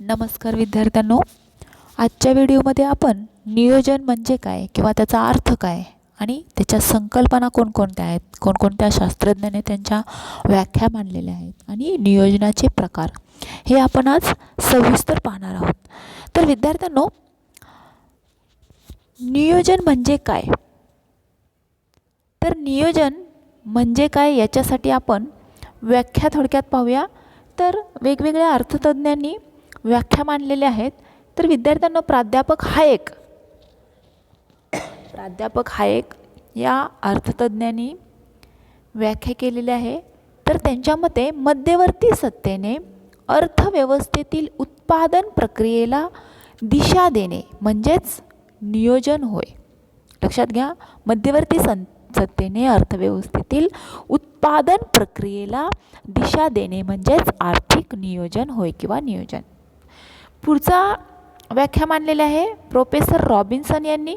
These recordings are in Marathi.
नमस्कार विद्यार्थ्यांनो. आजच्या व्हिडिओमध्ये आपण नियोजन म्हणजे काय किंवा त्याचा अर्थ काय आणि त्याच्या संकल्पना कोणकोणत्या आहेत कोणकोणत्या शास्त्रज्ञाने त्यांच्या व्याख्या मांडलेल्या आहेत आणि नियोजनाचे प्रकार हे आपण आज सविस्तर पाहणार आहोत. तर विद्यार्थ्यांनो नियोजन म्हणजे काय? तर नियोजन म्हणजे काय याच्यासाठी आपण व्याख्या थोडक्यात पाहूया. तर वेगवेगळ्या अर्थतज्ज्ञांनी व्याख्या मांडलेल्या आहेत. तर विद्यार्थ्यांना प्राध्यापक हायेक प्राध्यापक हायेक या अर्थतज्ज्ञांनी व्याख्या केलेली आहे. तर त्यांच्या मते मध्यवर्ती सत्तेने अर्थव्यवस्थेतील उत्पादन प्रक्रियेला दिशा देणे म्हणजेच नियोजन होय. लक्षात घ्या मध्यवर्ती सं सत्तेने अर्थव्यवस्थेतील उत्पादन प्रक्रियेला दिशा देणे म्हणजेच आर्थिक नियोजन होय किंवा नियोजन. पुढचा व्याख्या मांडलेली आहे प्रोफेसर रॉबिन्सन यांनी.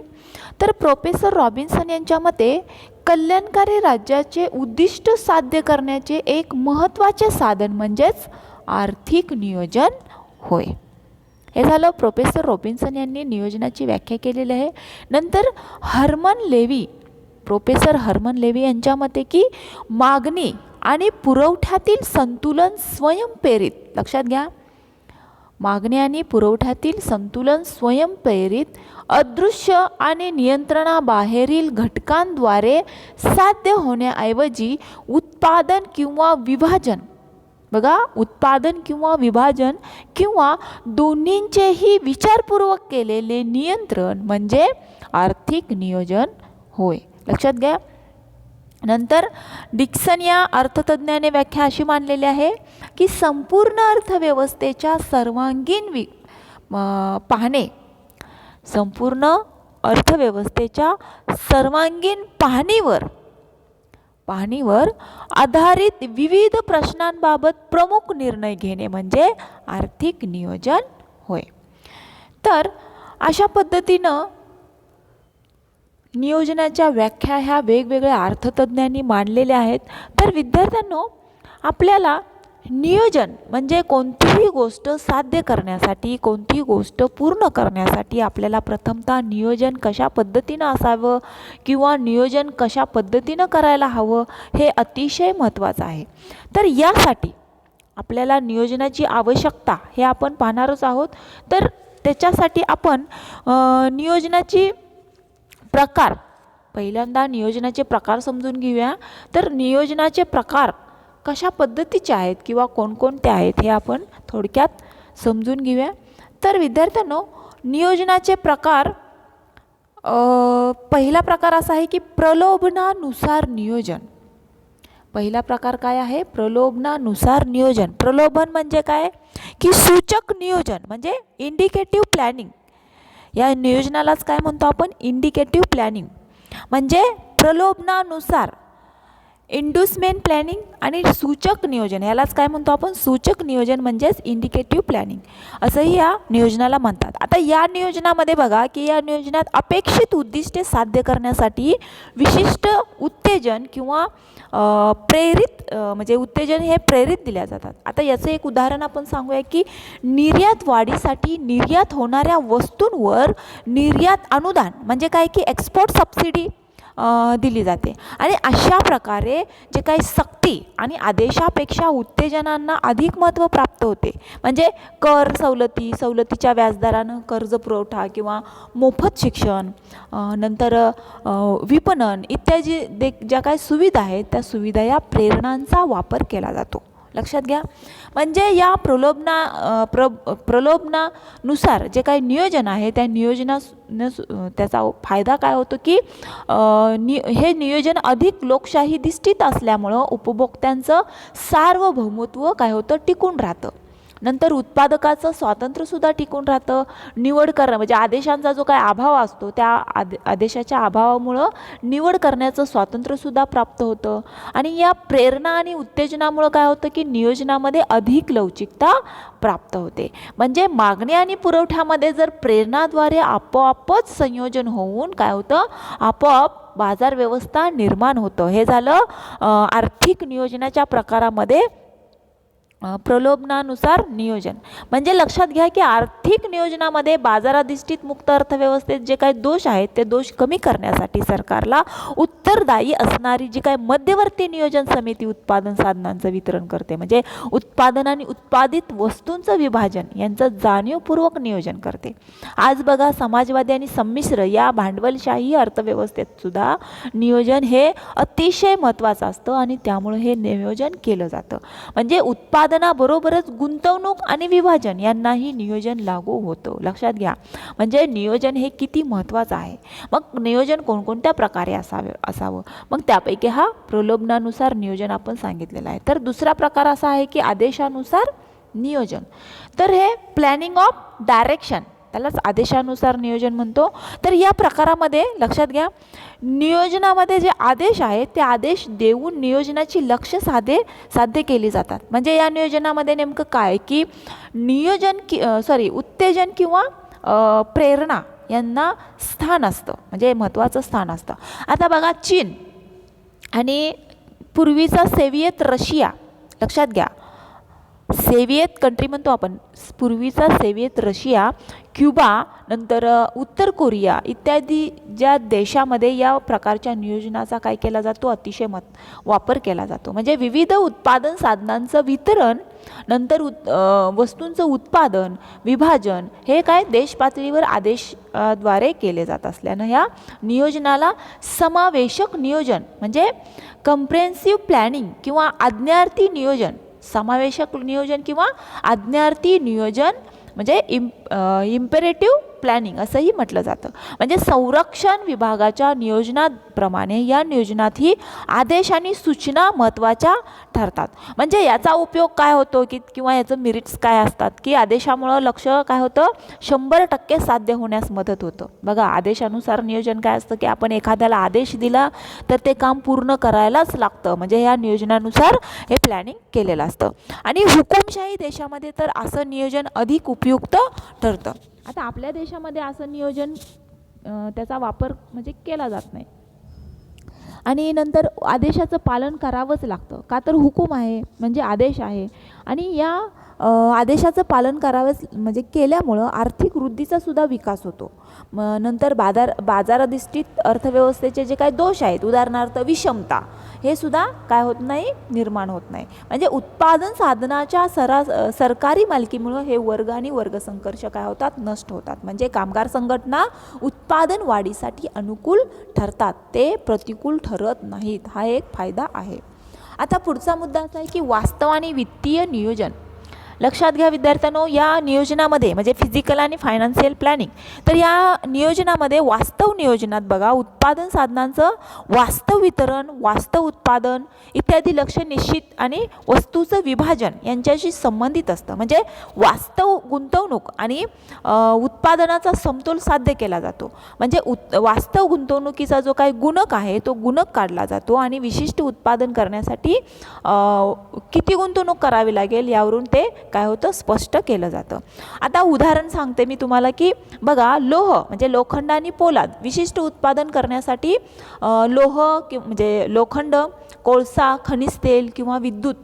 तर प्रोफेसर रॉबिन्सन यांच्या मते कल्याणकारी राज्याचे उद्दिष्ट साध्य करण्याचे एक महत्त्वाचे साधन म्हणजेच आर्थिक नियोजन होय. हे झालं प्रोफेसर रॉबिन्सन यांनी नियोजनाची व्याख्या केलेली आहे. नंतर Herman Levi professor Herman Levi यांच्या मते की मागणी आणि पुरवठ्यातील संतुलन स्वयंप्रेरित. लक्षात घ्या. मागणी आणि पुरवठ्यातील संतुलन स्वयंप्रेरित अदृश्य आणि नियंत्रणाबाहेरील घटकांद्वारे साध्य होण्याऐवजी उत्पादन किंवा विभाजन. बघा उत्पादन किंवा विभाजन किंवा दोन्हींचेही विचारपूर्वक केलेले नियंत्रण म्हणजे आर्थिक नियोजन. होय. लक्षात घ्या. नंतर डिक्सन या अर्थतज्ज्ञाने व्याख्या अशी मानलेली आहे की संपूर्ण अर्थव्यवस्थेच्या सर्वांगीण वि पाहणे संपूर्ण अर्थव्यवस्थेच्या सर्वांगीण पाहणीवर पाहणीवर आधारित विविध प्रश्नांबाबत प्रमुख निर्णय घेणे म्हणजे आर्थिक नियोजन होय. तर अशा पद्धतीनं नियोजनाच्या व्याख्या ह्या वेगवेगळ्या अर्थतज्ज्ञांनी मांडलेल्या आहेत. तर विद्यार्थ्यांनो आपल्याला नियोजन म्हणजे कोणतीही गोष्ट साध्य करण्यासाठी कोणतीही गोष्ट पूर्ण करण्यासाठी आपल्याला प्रथमतः नियोजन कशा पद्धतीनं असावं किंवा नियोजन कशा पद्धतीनं करायला हवं हे अतिशय महत्त्वाचं आहे. तर यासाठी आपल्याला नियोजनाची आवश्यकता हे आपण पाहणारच आहोत. तर त्याच्यासाठी आपण नियोजनाची प्रकार पहिल्यांदा नियोजनाचे प्रकार समजून घेऊया. तर नियोजनाचे प्रकार कशा पद्धतीचे आहेत किंवा कोणकोणते आहेत हे आपण थोडक्यात समजून घेऊया. तर विद्यार्थ्यांनो नियोजनाचे प्रकार पहिला प्रकार असा आहे की प्रलोभनानुसार नियोजन. पहिला प्रकार काय आहे? प्रलोभनानुसार नियोजन. प्रलोभन म्हणजे काय? की सूचक नियोजन म्हणजे इंडिकेटिव्ह प्लॅनिंग या नियोजनालाच काय म्हणतो आपण? इंडिकेटिव्ह प्लॅनिंग म्हणजे प्रलोभनानुसार इंडुसमेंट प्लॅनिंग आणि सूचक नियोजन. यालाच काय म्हणतो आपण? सूचक नियोजन म्हणजेच इंडिकेटिव्ह प्लॅनिंग असंही या नियोजनाला म्हणतात. आता या नियोजनामध्ये बघा की या नियोजनात अपेक्षित उद्दिष्टे साध्य करण्यासाठी विशिष्ट उत्तेजन किंवा प्रेरित म्हणजे उत्तेजन हे प्रेरित दिल्या जातात. आता याचं एक उदाहरण आपण सांगूया की निर्यात वाढीसाठी निर्यात होणाऱ्या वस्तूंवर निर्यात अनुदान म्हणजे काय की एक्सपोर्ट सबसिडी दिली जाते. आणि अशा प्रकारे जे काही सक्ती आणि आदेशापेक्षा उत्तेजनांना अधिक महत्त्व प्राप्त होते. म्हणजे कर सवलती सवलतीच्या व्याजदरानं कर्ज पुरवठा किंवा मोफत शिक्षण नंतर विपणन इत्यादी दे ज्या काही सुविधा आहेत त्या सुविधा या प्रेरणांचा वापर केला जातो. लक्षात घ्या. म्हणजे या प्रलोभना प्र प्रलोभनानुसार जे काही नियोजन आहे त्या नियोजना त्याचा फायदा काय होतो की नि हे नियोजन अधिक लोकशाही दिष्टीत असल्यामुळं उपभोक्त्यांचं सार्वभौमत्व काय होतं टिकून राहतं. नंतर उत्पादकाचं स्वातंत्र्यसुद्धा टिकून राहतं निवड करणं. म्हणजे आदेशांचा जो काय अभाव असतो त्या आदे आदेशाच्या अभावामुळं निवड करण्याचं स्वातंत्र्यसुद्धा प्राप्त होतं. आणि या प्रेरणा आणि उत्तेजनामुळं काय होतं की नियोजनामध्ये अधिक लवचिकता प्राप्त होते. म्हणजे मागणी आणि पुरवठ्यामध्ये जर प्रेरणाद्वारे आपोआपच संयोजन होऊन काय होतं आपोआप बाजार व्यवस्था निर्माण होतं. हे झालं आर्थिक नियोजनाच्या प्रकारामध्ये प्रलोभनानुसार नियोजन. म्हणजे लक्षात घ्या की आर्थिक नियोजनामध्ये बाजाराधिष्ठित मुक्त अर्थव्यवस्थेत जे काही दोष आहेत ते दोष कमी करण्यासाठी सरकारला उत्तरदायी असणारी जी काय मध्यवर्ती नियोजन समिती उत्पादन साधनांचं वितरण करते म्हणजे उत्पादन आणि उत्पादित वस्तूंचं विभाजन यांचं जाणीवपूर्वक नियोजन करते. आज बघा समाजवादी आणि संमिश्र या भांडवलशाही अर्थव्यवस्थेत सुद्धा नियोजन हे अतिशय महत्त्वाचं असतं आणि त्यामुळे हे नियोजन केलं जातं. म्हणजे उत्पादनाबरोबरच गुंतवणूक आणि विभाजन यांनाही नियोजन लागू होतं. लक्षात घ्या. म्हणजे नियोजन हे किती महत्त्वाचं आहे. मग नियोजन कोणकोणत्या प्रकारे असावे असावं? मग त्यापैकी हा प्रलोभनानुसार नियोजन आपण सांगितलेलं आहे. तर दुसरा प्रकार असा आहे की आदेशानुसार नियोजन. तर हे प्लॅनिंग ऑफ डायरेक्शन त्यालाच आदेशानुसार नियोजन म्हणतो. तर या प्रकारामध्ये लक्षात घ्या नियोजनामध्ये जे आदेश आहेत ते आदेश देऊन नियोजनाची लक्ष साधे साध्य केली जातात. म्हणजे या नियोजनामध्ये नेमकं काय की नियोजन की सॉरी उत्तेजन किंवा प्रेरणा यांना स्थान असतं. म्हणजे महत्त्वाचं स्थान असतं. आता बघा चीन आणि पूर्वीचा सेव्हिएत रशिया लक्षात घ्या. सेव्हिएत कंट्री म्हणतो आपण. पूर्वीचा सेव्हिएत रशिया क्युबा नंतर उत्तर कोरिया इत्यादी ज्या देशामध्ये या प्रकारच्या नियोजनाचा काय केला जातो? अतिशय मत वापर केला जातो. म्हणजे विविध उत्पादन साधनांचं वितरण नंतर उत् वस्तूंचं उत्पादन विभाजन हे काय देशपातळीवर आदेशद्वारे केले जात असल्यानं या नियोजनाला समावेशक नियोजन म्हणजे कम्प्रेन्सिव्ह प्लॅनिंग किंवा आज्ञार्थी नियोजन समावेशक नियोजन किंवा आज्ञार्थी नियोजन म्हणजे इम इम्पेरेटिव्ह प्लॅनिंग असंही म्हटलं जातं. म्हणजे संरक्षण विभागाच्या नियोजनाप्रमाणे या नियोजनातही आदेश आणि सूचना महत्त्वाच्या ठरतात. म्हणजे याचा उपयोग काय होतो की किंवा याचं मिरिट्स काय असतात की आदेशामुळं लक्ष काय होतं? शंभर टक्के साध्य होण्यास मदत होतं. बघा आदेशानुसार नियोजन काय असतं की आपण एखाद्याला आदेश दिला तर ते काम पूर्ण करायलाच लागतं. म्हणजे या नियोजनानुसार हे प्लॅनिंग केलेलं असतं. आणि हुकुमशाही देशामध्ये तर असं नियोजन अधिक उपयुक्त ठरतं. आता आपल्या देशामध्ये असं नियोजन त्याचा वापर म्हणजे केला जात नाही. आणि नंतर आदेशाचं पालन करावंच लागतं. का तर हुकूम आहे म्हणजे आदेश आहे. आणि या आदेशाचं पालन करावंच म्हणजे केल्यामुळं आर्थिक वृद्धीचा सुद्धा विकास होतो. मग नंतर बाजार बाजाराधिष्ठित अर्थव्यवस्थेचे जे काही दोष आहेत उदाहरणार्थ विषमता हे सुद्धा काय होत नाही निर्माण होत नाही. म्हणजे उत्पादन साधनाच्या सरा सरकारी मालकीमुळं हे वर्ग आणि वर्गसंघर्ष काय होतात नष्ट होतात. म्हणजे कामगार संघटना उत्पादन वाढीसाठी अनुकूल ठरतात ते प्रतिकूल ठरत नाहीत. हा एक फायदा आहे. आता पुढचा मुद्दा असा आहे की वास्तव आणि वित्तीय नियोजन. लक्षात घ्या विद्यार्थ्यांनो या नियोजनामध्ये म्हणजे फिजिकल आणि फायनान्शियल प्लॅनिंग तर या नियोजनामध्ये वास्तव नियोजनात बघा उत्पादन साधनांचं वास्तव वितरण वास्तव उत्पादन इत्यादी लक्ष निश्चित आणि वस्तूचं विभाजन यांच्याशी संबंधित असतं. म्हणजे वास्तव गुंतवणूक आणि उत्पादनाचा समतोल साध्य केला जातो. म्हणजे उत वास्तव गुंतवणुकीचा जो काही गुणक आहे तो गुणक काढला जातो आणि विशिष्ट उत्पादन करण्यासाठी किती गुंतवणूक करावी लागेल यावरून ते काय होतं? स्पष्ट केलं जातं. आता उदाहरण सांगते मी तुम्हाला की बघा लोह म्हणजे लोखंड आणि पोलाद विशिष्ट उत्पादन करण्यासाठी लोह कि म्हणजे लोखंड कोळसा खनिज तेल किंवा विद्युत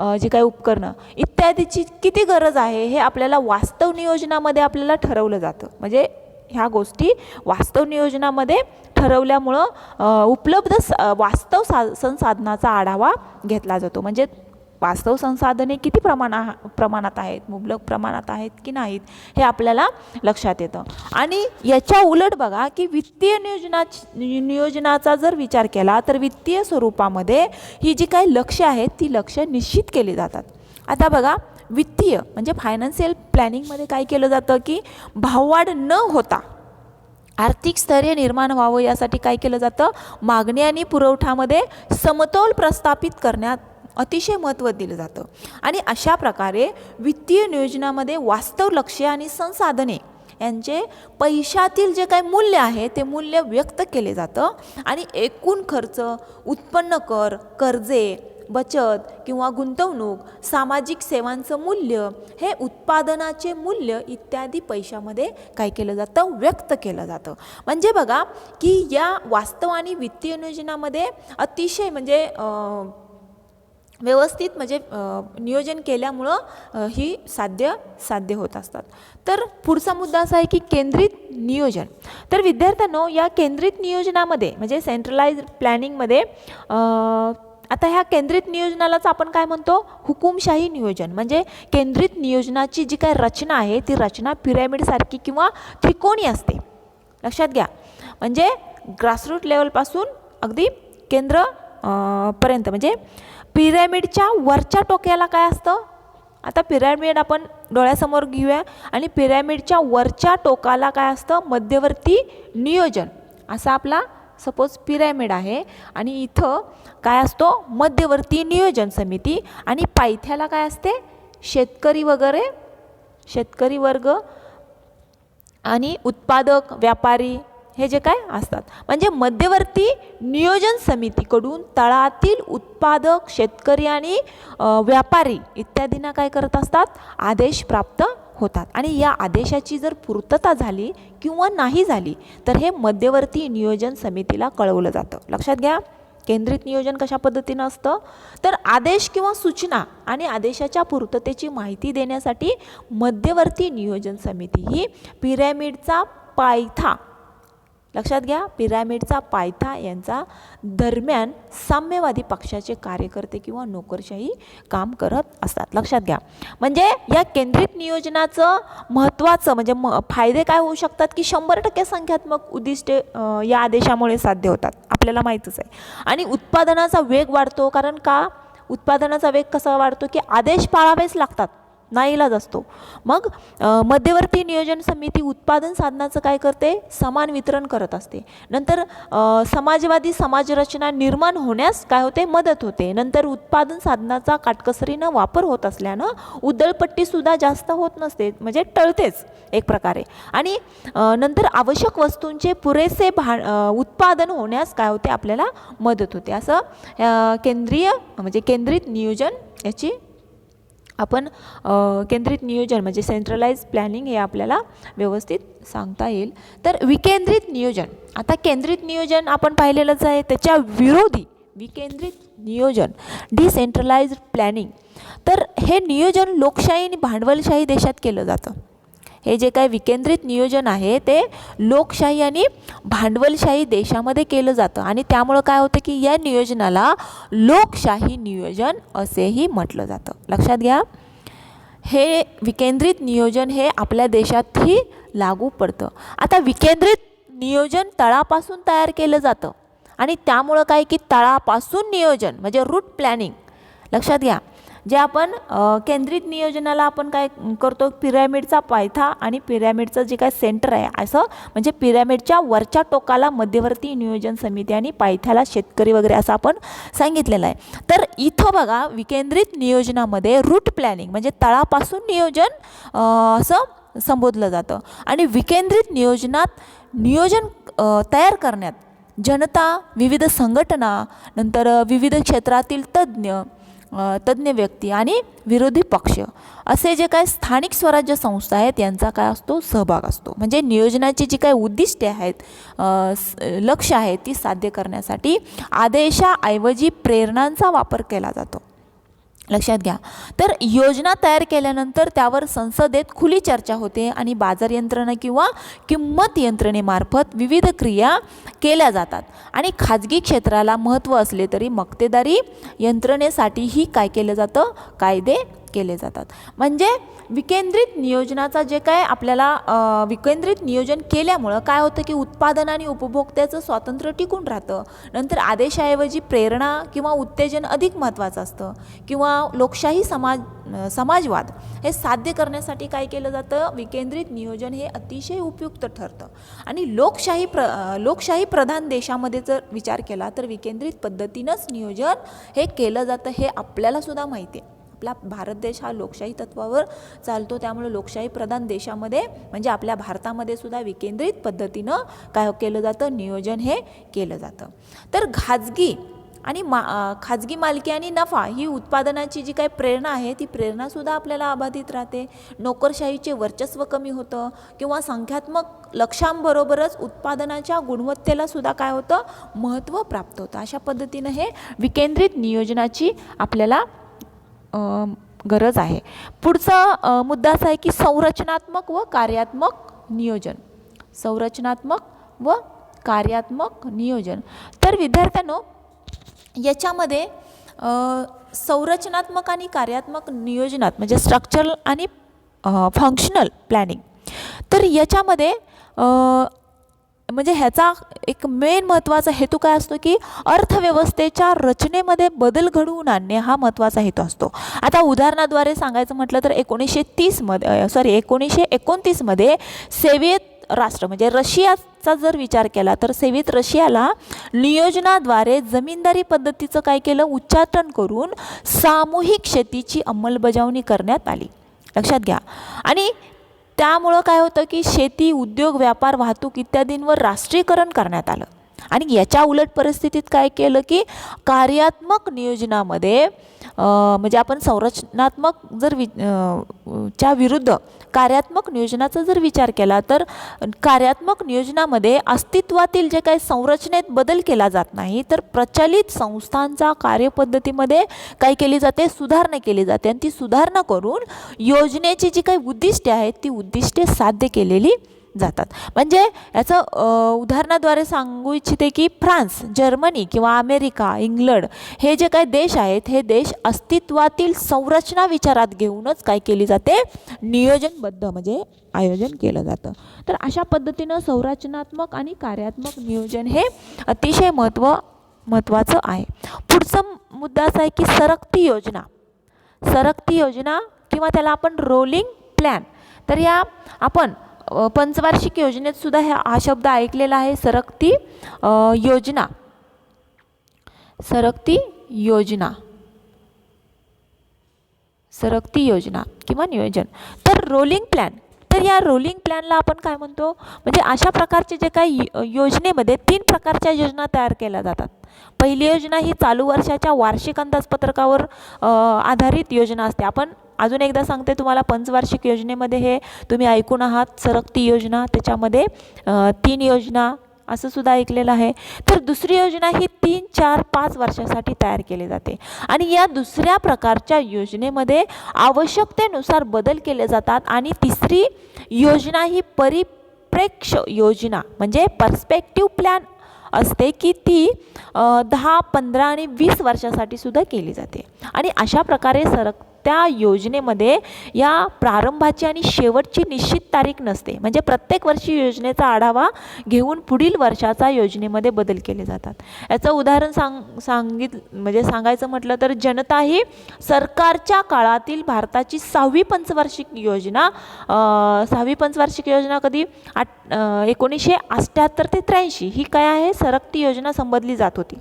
जे जी काही उपकरणं इत्यादीची किती गरज आहे हे आपल्याला वास्तव नियोजनामध्ये आपल्याला ठरवलं जातं. म्हणजे ह्या गोष्टी वास्तव नियोजनामध्ये ठरवल्यामुळं उपलब्ध स वास्तव सा संसाधनाचा आढावा घेतला जातो. म्हणजे वास्तव संसाधने किती प्रमाणा प्रमाणात आहेत? मुबलक प्रमाणात आहेत की नाहीत? हे आपल्याला लक्षात येतं. आणि याच्या उलट बघा की वित्तीय नियोजना नियोजनाचा जर विचार केला तर वित्तीय स्वरूपामध्ये ही जी काही लक्ष्य आहेत ती लक्ष्य निश्चित केली जातात. आता बघा वित्तीय म्हणजे फायनान्शियल प्लॅनिंगमध्ये काय केलं जातं की भाववाढ न होता आर्थिक स्थैर्य निर्माण व्हावं यासाठी काय केलं जातं? मागणी आणि पुरवठामध्ये समतोल प्रस्थापित करण्यात अतिशय महत्त्व दिलं जातं. आणि अशा प्रकारे वित्तीय नियोजनामध्ये वास्तव लक्ष्य आणि संसाधने यांचे पैशातील जे काही मूल्य आहे ते मूल्य व्यक्त केले जातं. आणि एकूण खर्च उत्पन्न कर कर्जे बचत किंवा गुंतवणूक सामाजिक सेवांचं मूल्य हे उत्पादनाचे मूल्य इत्यादी पैशामध्ये काय केलं जातं? व्यक्त केलं जातं. म्हणजे बघा की या वास्तव आणि वित्तीय नियोजनामध्ये अतिशय म्हणजे व्यवस्थित म्हणजे नियोजन केल्यामुळं ही साध्य साध्य होत असतात. तर पुढचा मुद्दा असा आहे की केंद्रित नियोजन. तर विद्यार्थ्यांनो या केंद्रित नियोजनामध्ये म्हणजे सेंट्रलाइज प्लॅनिंगमध्ये आता ह्या केंद्रित नियोजनालाच आपण काय म्हणतो? हुकुमशाही नियोजन. म्हणजे केंद्रित नियोजनाची जी काय रचना आहे ती रचना पिरॅमिडसारखी किंवा त्रिकोणी असते. लक्षात घ्या. म्हणजे ग्रासरूट लेवलपासून अगदी केंद्र पर्यंत. म्हणजे पिरॅमिडच्या वरच्या टोक्याला काय असतं? आता पिरॅमिड आपण डोळ्यासमोर घेऊया. आणि पिरॅमिडच्या वरच्या टोकाला काय असतं? मध्यवर्ती नियोजन. असा आपला सपोज पिरॅमिड आहे. आणि इथं काय असतो? मध्यवर्ती नियोजन समिती. आणि पायथ्याला काय असते? शेतकरी वगैरे शेतकरी वर्ग आणि उत्पादक व्यापारी हे जे काय असतात. म्हणजे मध्यवर्ती नियोजन समितीकडून तळातील उत्पादक शेतकरी आणि व्यापारी इत्यादींना काय करत असतात? आदेश प्राप्त होतात. आणि या आदेशाची जर पूर्तता झाली किंवा नाही झाली तर हे मध्यवर्ती नियोजन समितीला कळवलं जातं. लक्षात घ्या केंद्रित नियोजन कशा पद्धतीनं असतं? तर आदेश किंवा सूचना आणि आदेशाच्या पूर्ततेची माहिती देण्यासाठी मध्यवर्ती नियोजन समिती ही पिरॅमिडचा पायथा लक्षात घ्या पिरॅमिडचा पायथा यांचा दरम्यान साम्यवादी पक्षाचे कार्यकर्ते किंवा नोकरशाही काम करत असतात. लक्षात घ्या. म्हणजे या केंद्रित नियोजनाचं महत्त्वाचं म्हणजे म फायदे काय होऊ शकतात की शंभर टक्के संख्यात्मक उद्दिष्टे या आदेशामुळे साध्य होतात. आपल्याला माहीतच आहे. आणि उत्पादनाचा वेग वाढतो कारण का? उत्पादनाचा वेग कसा वाढतो की आदेश पाळावेच लागतात. नाईलाज असतो. मग मध्यवर्ती नियोजन समिती उत्पादन साधनाचं काय करते? समान वितरण करत असते. नंतर समाजवादी समाजरचना निर्माण होण्यास काय होते? मदत होते. नंतर उत्पादन साधनाचा काटकसरीनं वापर होत असल्यानं उदळपट्टीसुद्धा जास्त होत नसते. म्हणजे टळतेच एक प्रकारे. आणि नंतर आवश्यक वस्तूंचे पुरेसे भा उत्पादन होण्यास काय होते? आपल्याला मदत होते. असं केंद्रीय म्हणजे केंद्रित नियोजन याची आपण केंद्रित नियोजन म्हणजे सेंट्रलाइज प्लॅनिंग हे आपल्याला व्यवस्थित सांगता येईल. तर विकेंद्रित नियोजन. आता केंद्रित नियोजन आपण पाहिलेलंच आहे. त्याच्या विरोधी विकेंद्रित नियोजन डिसेंट्रलाइज प्लॅनिंग तर हे नियोजन लोकशाही आणि भांडवलशाही देशात केलं जातं. हे जे काय विकेंद्रित नियोजन आहे ते लोकशाही आणि भांडवलशाही देशामध्ये केलं जातं. आणि त्यामुळं काय होतं की या नियोजनाला लोकशाही नियोजन असेही म्हटलं जातं. लक्षात घ्या. हे विकेंद्रित नियोजन हे आपल्या देशातही लागू पडतं. आता विकेंद्रित नियोजन तळापासून तयार केलं जातं. आणि त्यामुळं काय की तळापासून नियोजन म्हणजे रूट प्लॅनिंग लक्षात घ्या. जे आपण केंद्रित नियोजनाला आपण काय करतो? पिरॅमिडचा पायथा आणि पिरॅमिडचं जे काय सेंटर आहे असं म्हणजे पिरॅमिडच्या वरच्या टोकाला मध्यवर्ती नियोजन समिती आणि पायथ्याला शेतकरी वगैरे असं आपण सांगितलेलं आहे. तर इथं बघा विकेंद्रित नियोजनामध्ये रूट प्लॅनिंग म्हणजे तळापासून नियोजन असं संबोधलं जातं. आणि विकेंद्रित नियोजनात नियोजन तयार करण्यात जनता विविध संघटना नंतर विविध क्षेत्रातील तज्ज्ञ तज्ज्ञ व्यक्ती आणि विरोधी पक्ष असे जे काय स्थानिक स्वराज्य संस्था आहेत यांचा काय असतो? सहभाग असतो. म्हणजे नियोजनाची जी काय उद्दिष्टे आहेत लक्ष आहेत ती साध्य करण्यासाठी आदेशाऐवजी प्रेरणांचा वापर केला जातो. लक्षात घ्या. तर योजना तयार केल्यानंतर त्यावर संसदेत खुली चर्चा होते आणि बाजार यंत्रणा किंवा किंमत यंत्रणेमार्फत विविध क्रिया केल्या जातात. आणि खाजगी क्षेत्राला महत्त्व असले तरी मक्तेदारी यंत्रणेसाठीही काय केलं जातं? कायदे केले जातात. म्हणजे विकेंद्रित नियोजनाचा जे काय आपल्याला विकेंद्रित नियोजन केल्यामुळं काय होतं की उत्पादन आणि उपभोक्त्याचं स्वातंत्र्य टिकून राहतं. नंतर आदेशाऐवजी प्रेरणा किंवा उत्तेजन अधिक महत्त्वाचं असतं. किंवा लोकशाही समाज समाजवाद हे साध्य करण्यासाठी काय केलं जातं? विकेंद्रित नियोजन हे अतिशय उपयुक्त ठरतं. आणि लोकशाही प्र लोकशाही प्रधान देशामध्ये जर विचार केला तर विकेंद्रित पद्धतीनंच नियोजन हे केलं जातं हे आपल्यालासुद्धा माहिती आहे. आपला भारत देश हा लोकशाही तत्वावर चालतो. त्यामुळे लोकशाही प्रधान देशामध्ये म्हणजे आपल्या भारतामध्ये सुद्धा विकेंद्रित पद्धतीनं काय केलं जातं? नियोजन हे केलं जातं. तर खाजगी आणि मा खाजगी मालकी आणि नफा ही उत्पादनाची जी काही प्रेरणा आहे ती प्रेरणासुद्धा आपल्याला अबाधित राहते. नोकरशाहीचे वर्चस्व कमी होतं किंवा संख्यात्मक लक्षांबरोबरच उत्पादनाच्या गुणवत्तेला सुद्धा काय होतं? महत्त्व प्राप्त होतं. अशा पद्धतीनं हे विकेंद्रित नियोजनाची आपल्याला गरज आहे. पुढचा मुद्दा असा आहे की संरचनात्मक व कार्यात्मक नियोजन. संरचनात्मक व कार्यात्मक नियोजन. तर विद्यार्थ्यांनो याच्यामध्ये संरचनात्मक आणि कार्यात्मक नियोजनात म्हणजे स्ट्रक्चरल आणि फंक्शनल प्लॅनिंग तर याच्यामध्ये म्हणजे ह्याचा एक मेन महत्त्वाचा हेतू काय असतो की अर्थव्यवस्थेच्या रचनेमध्ये बदल घडवून आणणे हा महत्त्वाचा हेतू असतो. आता उदाहरणाद्वारे सांगायचं म्हटलं तर एकोणीसशे तीसमध्ये सॉरी एकोणीसशे एकोणतीसमध्ये सेवियत राष्ट्र म्हणजे रशियाचा जर विचार केला तर सेवित रशियाला नियोजनाद्वारे जमीनदारी पद्धतीचं काय केलं? उच्चाटन करून सामूहिक शेतीची अंमलबजावणी करण्यात आली. लक्षात घ्या. आणि त्यामुळं काय होतं की शेती उद्योग व्यापार वाहतूक इत्यादींवर राष्ट्रीयकरण करण्यात आलं. आणि याच्या उलट परिस्थितीत काय केलं की कार्यात्मक नियोजनामध्ये म्हणजे आपण संरचनात्मक जर वि च्या विरुद्ध कार्यात्मक नियोजनाचा जर विचार केला तर कार्यात्मक नियोजनामध्ये अस्तित्वातील जे काही संरचनेत बदल केला जात नाही तर प्रचलित संस्थांचा कार्यपद्धतीमध्ये काय केली जाते? सुधारणा केली जाते. आणि ती सुधारणा करून योजनेची जी काही उद्दिष्टे आहेत ती उद्दिष्टे साध्य केलेली जातात. म्हणजे याचं उदाहरणाद्वारे सांगू इच्छिते की फ्रान्स जर्मनी किंवा अमेरिका इंग्लंड हे जे काही देश आहेत हे देश अस्तित्वातील संरचना विचारात घेऊनच काय केली जाते? नियोजनबद्ध म्हणजे आयोजन केलं जातं. तर अशा पद्धतीनं संरचनात्मक आणि कार्यात्मक नियोजन हे अतिशय महत्त्व महत्त्वाचं आहे. पुढचा मुद्दा असा आहे की सरकती योजना. सरकती योजना किंवा त्याला आपण रोलिंग प्लॅन तर या आपण पंचवार्षिक योजनेत सुद्धा ह्या हा शब्द ऐकलेला आहे सरकती योजना. सरकती योजना. सरकती योजना किंवा नियोजन. तर रोलिंग प्लॅन तर या रोलिंग प्लॅनला आपण काय म्हणतो? म्हणजे अशा प्रकारचे जे काही योजनेमध्ये तीन प्रकारच्या योजना तयार केल्या जातात. पहिली योजना ही चालू वर्षाच्या वार्षिक अंदाजपत्रकावर आधारित योजना असते. आपण अजून एकदा सांगते तुम्हाला पंचवार्षिक योजनेमध्ये हे तुम्ही ऐकून आहात. सरकती योजना त्याच्यामध्ये तीन योजना असं सुद्धा ऐकलेलं आहे. तर दुसरी योजना ही तीन चार पाच वर्षासाठी तयार केली जाते. आणि या दुसऱ्या प्रकारच्या योजनेमध्ये आवश्यकतेनुसार बदल केले जातात. आणि तिसरी योजना ही परिप्रेक्ष योजना म्हणजे पर्स्पेक्टिव्ह प्लॅन असते की ती दहा पंधरा आणि वीस वर्षासाठी सुद्धा केली जाते. आणि अशा प्रकारे सरक त्या योजनेमध्ये या प्रारंभाची आणि शेवटची निश्चित तारीख नसते. म्हणजे प्रत्येक वर्षी योजनेचा आढावा घेऊन पुढील वर्षाचा योजनेमध्ये बदल केले जातात. याचं उदाहरण सांग सांगित म्हणजे सांगायचं म्हटलं तर जनता ही सरकारच्या काळातील भारताची सहावी पंचवार्षिक योजना सहावी पंचवार्षिक योजना कधी? आठ एकोणीसशे अठ्ठ्याहत्तर ते त्र्याऐंशी. ही काय आहे? सरकती योजना संबोधली जात होती.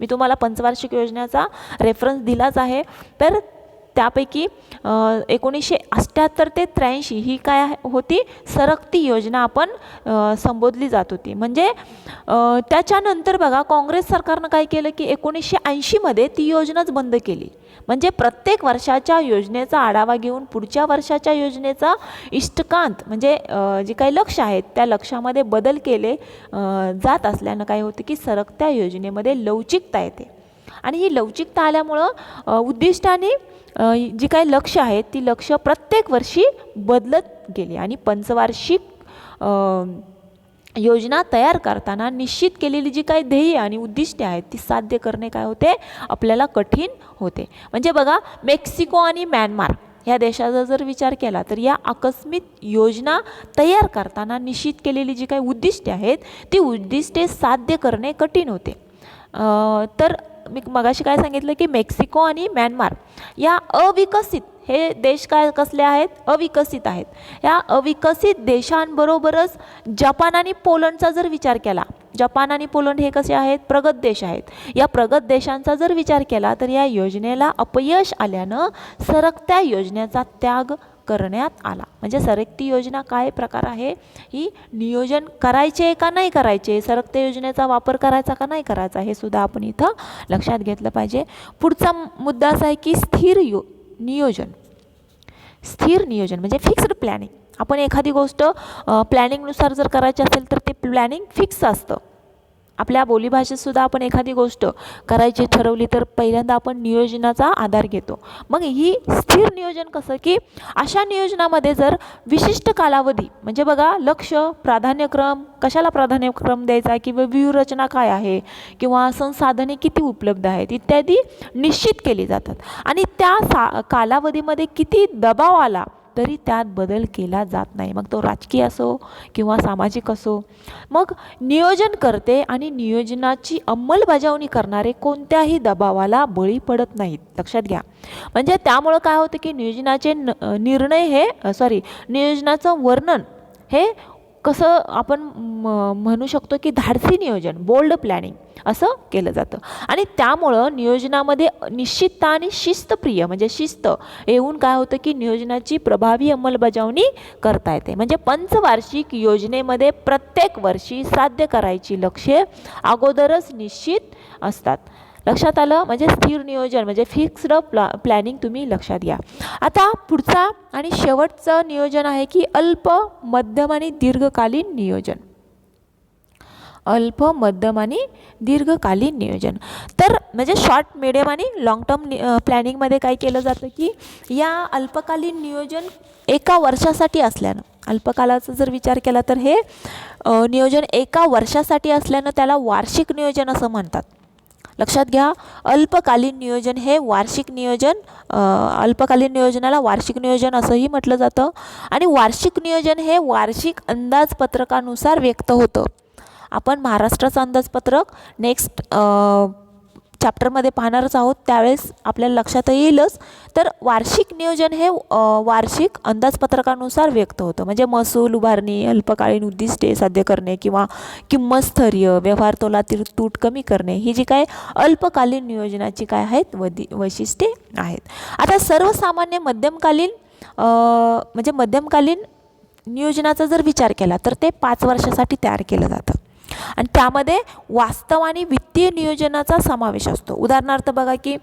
मी तुम्हाला पंचवार्षिक योजनेचा रेफरन्स दिलाच आहे. तर त्यापैकी एकोणीसशे अठ्ठ्याहत्तर ते त्र्याऐंशी ही काय होती? सरकती योजना आपण संबोधली जात होती. म्हणजे त्याच्यानंतर बघा काँग्रेस सरकारनं काय केलं की एकोणीसशे ऐंशीमध्ये ती योजनाच बंद केली. म्हणजे प्रत्येक वर्षाच्या योजनेचा आढावा घेऊन पुढच्या वर्षाच्या योजनेचा इष्टकांत म्हणजे जे काही लक्ष आहेत त्या लक्षामध्ये बदल केले जात असल्यानं काय होतं की सरकत्या योजनेमध्ये लवचिकता येते. आणि ही लवचिकता आल्यामुळं उद्दिष्टाने जी काही लक्ष आहेत ती लक्ष प्रत्येक वर्षी बदलत गेली आणि पंचवार्षिक योजना तयार करताना निश्चित केलेली जी काही ध्येय आणि उद्दिष्टे आहेत ती साध्य करणे काय होते? आपल्याला कठीण होते. म्हणजे बघा मेक्सिको आणि म्यानमार ह्या देशाचा जर विचार केला तर या आकस्मिक योजना तयार करताना निश्चित केलेली जी काही उद्दिष्टे आहेत ती उद्दिष्टे साध्य करणे कठीण होते. तर मी मगाशी काय सांगितलं की मेक्सिको आणि म्यानमार या अविकसित हे देश काय कसले आहेत? अविकसित आहेत. या अविकसित देशांबरोबरच जपान आणि पोलंडचा जर विचार केला जपान आणि पोलंड हे कसे आहेत? प्रगत देश आहेत. या प्रगत देशांचा जर विचार केला तर या योजनेला अपयश आल्यानं सरकत्या योजनेचा त्याग करण्यात आला. म्हणजे सरकती योजना काय प्रकार आहे? ही नियोजन करायचे का नाही करायचे? सरकत्या योजनेचा वापर करायचा का नाही करायचा? हे सुद्धा आपण इथं लक्षात घेतलं पाहिजे. पुढचा मुद्दा असा आहे की स्थिर यो नियोजन. स्थिर नियोजन म्हणजे फिक्स्ड प्लॅनिंग आपण एखादी गोष्ट प्लॅनिंगनुसार जर करायची असेल तर ते प्लॅनिंग फिक्स असतं. आपल्या बोलीभाषेतसुद्धा आपण एखादी गोष्ट करायची ठरवली तर पहिल्यांदा आपण नियोजनाचा आधार घेतो. मग ही स्थिर नियोजन कसं की अशा नियोजनामध्ये जर विशिष्ट कालावधी म्हणजे बघा लक्ष प्राधान्यक्रम कशाला प्राधान्यक्रम द्यायचा किंवा व्यूहरचना काय आहे किंवा संसाधने किती उपलब्ध आहेत इत्यादी निश्चित केली जातात. आणि त्या सा कालावधीमध्ये किती दबाव आला तरी त्यात बदल केला जात नाही. मग तो राजकीय असो किंवा सामाजिक असो मग नियोजन करते आणि नियोजनाची अंमलबजावणी करणारे कोणत्याही दबावाला बळी पडत नाहीत. लक्षात घ्या. म्हणजे त्यामुळं काय होतं की नियोजनाचे न निर्णय हे सॉरी नियोजनाचं वर्णन हे कसं आपण म म्हणू शकतो की धाडसी नियोजन बोल्ड प्लॅनिंग असं केलं जातं. आणि त्यामुळं नियोजनामध्ये निश्चितता आणि शिस्तप्रिय म्हणजे शिस्त येऊन काय होतं की नियोजनाची प्रभावी अंमलबजावणी करता येते. म्हणजे पंचवार्षिक योजनेमध्ये प्रत्येक वर्षी साध्य करायची लक्ष्ये अगोदरच निश्चित असतात. लक्षात आलं? म्हणजे स्थिर नियोजन म्हणजे फिक्स्ड प्ला प्लॅनिंग तुम्ही लक्षात घ्या. आता पुढचा आणि शेवटचं नियोजन आहे की अल्प मध्यम आणि दीर्घकालीन नियोजन. अल्प मध्यम आणि दीर्घकालीन नियोजन. तर म्हणजे शॉर्ट मिडियम आणि लाँग टर्म प्लॅनिंगमध्ये काय केलं जातं की या अल्पकालीन नियोजन एका वर्षासाठी असल्यानं अल्पकालाचा जर विचार केला तर हे नियोजन एका वर्षासाठी असल्यानं त्याला वार्षिक नियोजन असं म्हणतात. लक्षात घ्या अल्पकालीन नियोजन हे वार्षिक नियोजन अल्पकालीन नियोजनाला वार्षिक नियोजन असंही म्हटलं जातं. आणि वार्षिक नियोजन हे वार्षिक अंदाजपत्रकानुसार व्यक्त होतं. आपण महाराष्ट्राचं अंदाजपत्रक नेक्स्ट चॅप्टरमध्ये पाहणारच आहोत. त्यावेळेस आपल्याला लक्षात येईलच. तर वार्षिक नियोजन हे वार्षिक अंदाजपत्रकानुसार व्यक्त होतं. म्हणजे महसूल उभारणी अल्पकालीन उद्दिष्टे साध्य करणे किंवा किंमत स्थैर्य व्यवहार तोलातील तूट कमी करणे ही जी काय अल्पकालीन नियोजनाची काय आहेत वदी वैशिष्ट्ये आहेत. आता सर्वसामान्य मध्यमकालीन म्हणजे मध्यमकालीन नियोजनाचा जर विचार केला तर ते पाच वर्षासाठी तयार केलं जातं. आणि त्यामध्ये वास्तव आणि वित्तीय नियोजनाचा समावेश असतो. उदाहरणार्थ बघा की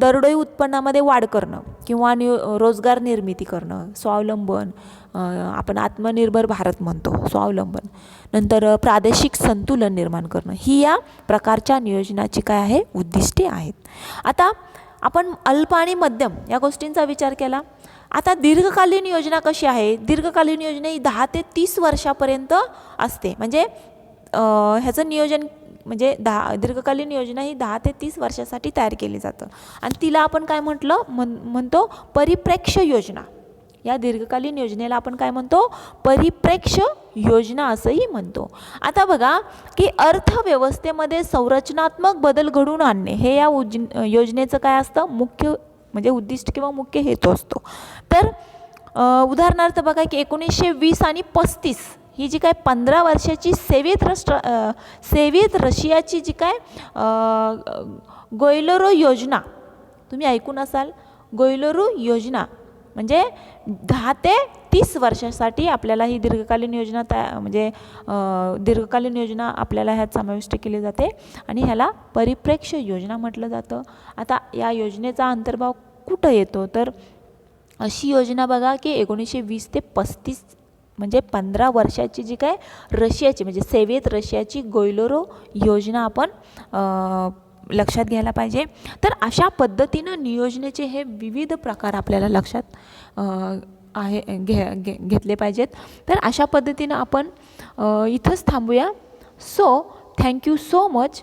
दरडोई उत्पन्नामध्ये वाढ करणं किंवा नियो रोजगार निर्मिती करणं स्वावलंबन आपण आत्मनिर्भर भारत म्हणतो स्वावलंबन. नंतर प्रादेशिक संतुलन निर्माण करणं. ही या प्रकारच्या नियोजनाची काय आहे? उद्दिष्टे आहेत. आता आपण अल्प आणि मध्यम या गोष्टींचा विचार केला. आता दीर्घकालीन योजना कशी आहे? दीर्घकालीन योजना ही दहा ते तीस वर्षापर्यंत असते. म्हणजे ह्याचं नियोजन म्हणजे दहा दीर्घकालीन योजना ही दहा ते तीस वर्षासाठी तयार केली जातं. आणि तिला आपण काय म्हटलं? म्हण म्हणतो परिप्रेक्ष्य योजना. या दीर्घकालीन योजनेला आपण काय म्हणतो? परिप्रेक्ष्य योजना असंही म्हणतो. आता बघा की अर्थव्यवस्थेमध्ये संरचनात्मक बदल घडवून आणणे हे या उज योजनेचं काय असतं? मुख्य म्हणजे उद्दिष्ट किंवा मुख्य हेतू असतो. तर उदाहरणार्थ बघा की एकोणीसशे वीस आणि पस्तीस ही जी काय पंधरा वर्षाची सेवेत राष्ट्र सेवेत रशियाची जी काय गोयलोरो योजना तुम्ही ऐकून असाल गोयलोरो योजना म्हणजे दहा ते तीस वर्षासाठी आपल्याला ही दीर्घकालीन योजना तया म्हणजे दीर्घकालीन योजना आपल्याला ह्यात समाविष्ट केली जाते आणि ह्याला परिप्रेक्ष्य योजना म्हटलं जातं. आता या योजनेचा अंतर्भाव कुठं येतो? तर अशी योजना बघा की एकोणीसशे वीस ते पस्तीस म्हणजे पंधरा वर्षाची जी काय रशियाची म्हणजे सेवेत रशियाची गोयलोरो योजना आपण लक्षात घ्यायला पाहिजे. तर अशा पद्धतीनं नियोजनेचे हे विविध प्रकार आपल्याला लक्षात आहे घे घे घेतले पाहिजेत. तर अशा पद्धतीनं आपण इथंच थांबूया. So thank you so much